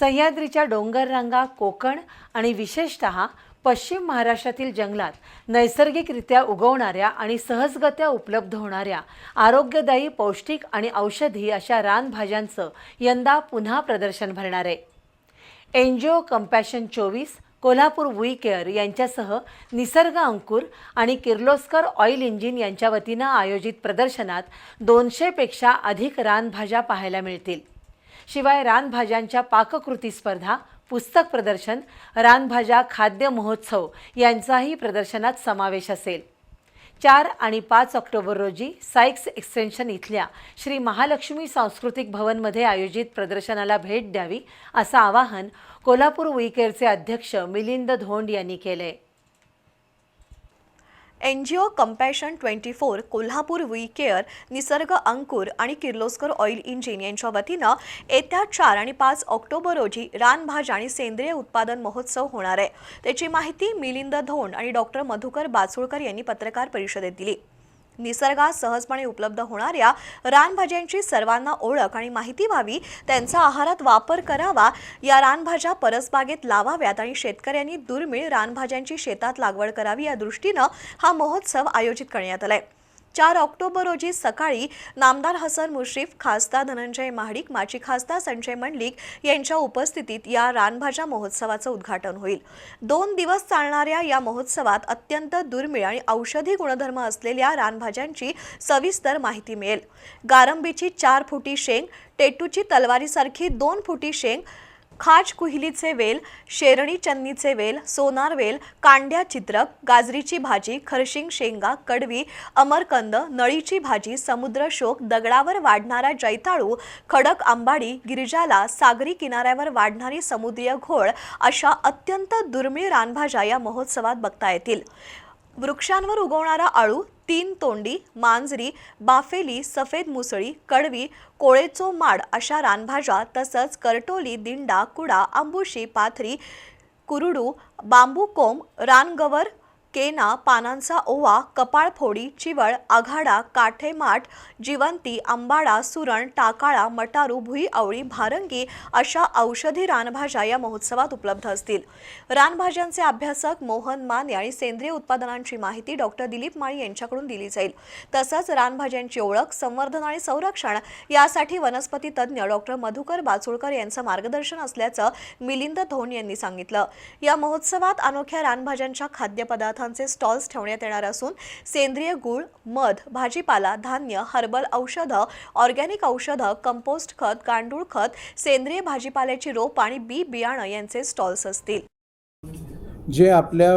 सह्याद्रीच्या डोंगररांगा कोकण आणि विशेषत पश्चिम महाराष्ट्रातील जंगलात नैसर्गिकरित्या उगवणाऱ्या आणि सहजगत्या उपलब्ध होणाऱ्या आरोग्यदायी पौष्टिक आणि औषधी अशा रानभाज्यांचं यंदा पुन्हा प्रदर्शन भरणार आहे. एनजीओ कंपॅशन चोवीस कोल्हापूर वुई केअर यांच्यासह निसर्ग अंकुर आणि किर्लोस्कर ऑइल इंजिन यांच्या वतीनं आयोजित प्रदर्शनात दोनशेपेक्षा अधिक रानभाज्या पाहायला मिळतील. शिवाय रानभाज्यांच्या पाककृती स्पर्धा पुस्तक प्रदर्शन रानभाज्या खाद्य महोत्सव यांचाही प्रदर्शनात समावेश असेल. चार आणि पाच ऑक्टोबर रोजी सायक्स एक्सटेन्शन इथल्या श्री महालक्ष्मी सांस्कृतिक भवनमध्ये आयोजित प्रदर्शनाला भेट द्यावी असं आवाहन कोल्हापूर वीकेअरचे अध्यक्ष मिलिंद धोंड यांनी केलंय. N G O compassion twenty four Kolhapur we care Nisarg Ankur आणि किर्लोस्कर ऑइल इंजिन यांच्या वतीनं येत्या चार आणि पाच ऑक्टोबर रोजी रानभाज्या आणि सेंद्रिय उत्पादन महोत्सव होणार आहे. त्याची माहिती मिलिंद धोंड आणि डॉक्टर मधुकर बाचुळकर यांनी पत्रकार परिषदेत दिली. निसर्गात सहजपणे उपलब्ध होणाऱ्या रानभाज्यांची सर्वांना ओळख आणि माहिती व्हावी त्यांचा आहारात वापर करावा या रानभाज्या परसबागेत लावाव्यात आणि शेतकऱ्यांनी दुर्मिळ रानभाज्यांची शेतात लागवड करावी या दृष्टीनं हा महोत्सव आयोजित करण्यात आलाय. चार ऑक्टोबर रोजी सकाळी नामदार हसन मुश्रीफ खासदार धनंजय महाडिक माजी खासदार संजय मंडलिक यांच्या उपस्थितीत या रानभाज्या महोत्सवाचं उद्घाटन होईल. दोन दिवस चालणाऱ्या या महोत्सवात अत्यंत दुर्मिळ आणि औषधी गुणधर्म असलेल्या रानभाज्यांची सविस्तर माहिती मिळेल. गारंबीची चार फुटी शेंग टेटूची तलवारीसारखी दोन फुटी शेंग खाज कुहिलीचे वेल शेरणी चन्नीचे वेल सोनार वेल कांड्या चित्रक गाजरीची भाजी खरशिंग शेंगा कडवी अमरकंद नळीची भाजी समुद्र शोक दगडावर वाढणारा जैताळू खडक आंबाडी गिरिजाला सागरी किनाऱ्यावर वाढणारी समुद्रीय घोळ अशा अत्यंत दुर्मिळ रानभाज्या या महोत्सवात बघता येतील. वृक्षांवर उगवणारा आळू तीन तोंडी मांजरी बाफेली सफेद मुसळी कडवी कोळेचो माड अशा रानभाज्या तसंच करटोली दिंडा कुडा आंबुशी पाथरी कुरुडू बांबू कोंब रानगवर केना पानांचा ओवा कपाळफोडी चिवळ आघाडा काठेमाठ जिवंती आंबाडा सुरण टाकाळा मटारू भुई आवळी भारंगी अशा औषधी रानभाज्या या महोत्सवात उपलब्ध असतील. रानभाज्यांचे अभ्यासक मोहन माने आणि सेंद्रिय उत्पादनांची माहिती डॉक्टर दिलीप माळी यांच्याकडून दिली जाईल. तसंच रानभाज्यांची ओळख संवर्धन आणि संरक्षण यासाठी वनस्पती तज्ज्ञ डॉक्टर मधुकर बाचुळकर यांचं मार्गदर्शन असल्याचं मिलिंद धोन यांनी सांगितलं. या महोत्सवात अनोख्या रानभाज्यांच्या खाद्यपदार्थ खाद्यपदार्थांचे स्टॉल्स ठेवण्यात येणार असून सेंद्रिय गूळ मध भाजीपाला धान्य हर्बल औषधं ऑर्गॅनिक औषधं कंपोस्ट खत गांडूळ खत सेंद्रिय भाजीपाल्याची रोप आणि बी बियाणं यांचे स्टॉल्स असतील. जे आपल्या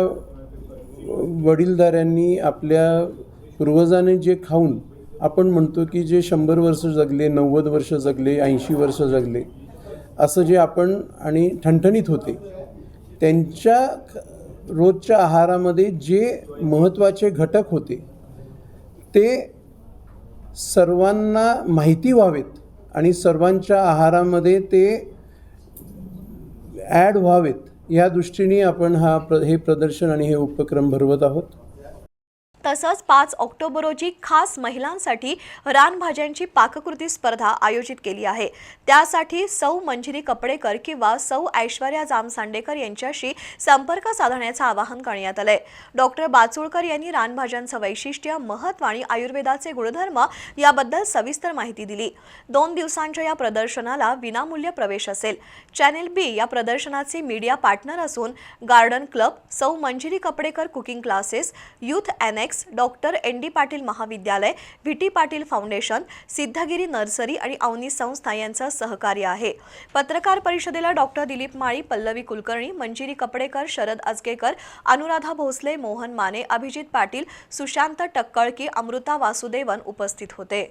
वडीलधाऱ्यांनी आपल्या पूर्वजांनी जे खाऊन आपण म्हणतो की जे शंभर वर्ष जगले नव्वद वर्ष जगले ऐंशी वर्ष जगले असं जे आपण आणि ठणठणीत होते त्यांच्या रोजच्या आहारामध्ये जे महत्त्वाचे घटक होते ते सर्वांना माहिती व्हावेत आणि सर्वांच्या आहारामध्ये ते ॲड व्हावेत. या दृष्टीने आपण हा प्र हे प्रदर्शन आणि हे उपक्रम भरवत आहोत. तसंच पाच ऑक्टोबर रोजी खास महिलांसाठी रानभाज्यांची पाककृती स्पर्धा आयोजित केली आहे. त्यासाठी सौ मंजिरी कपडेकर किंवा सौ ऐश्वर्या जामसांडेकर यांच्याशी संपर्क साधण्याचं आवाहन करण्यात आलंय. डॉक्टर बाचुळकर यांनी रानभाज्यांचं वैशिष्ट्य महत्त्व आणि आयुर्वेदाचे गुणधर्म याबद्दल सविस्तर माहिती दिली. दोन दिवसांच्या या प्रदर्शनाला विनामूल्य प्रवेश असेल. चॅनेल बी या प्रदर्शनाचे मीडिया पार्टनर असून garden club Sau Manjiri Kapdekar cooking classes youth complex doctor N D Patil महाविद्यालय V T Patil foundation Siddhagiri nursery आणि अवनी संस्था यांचं सहकार्य आहे. पत्रकार परिषदेला डॉक्टर दिलीप माळी पल्लवी कुलकर्णी मंजिरी कपडेकर शरद अजगेकर अनुराधा भोसले मोहन माने अभिजित पाटील सुशांत टक्कळकी अमृता वासुदेवन उपस्थित होते.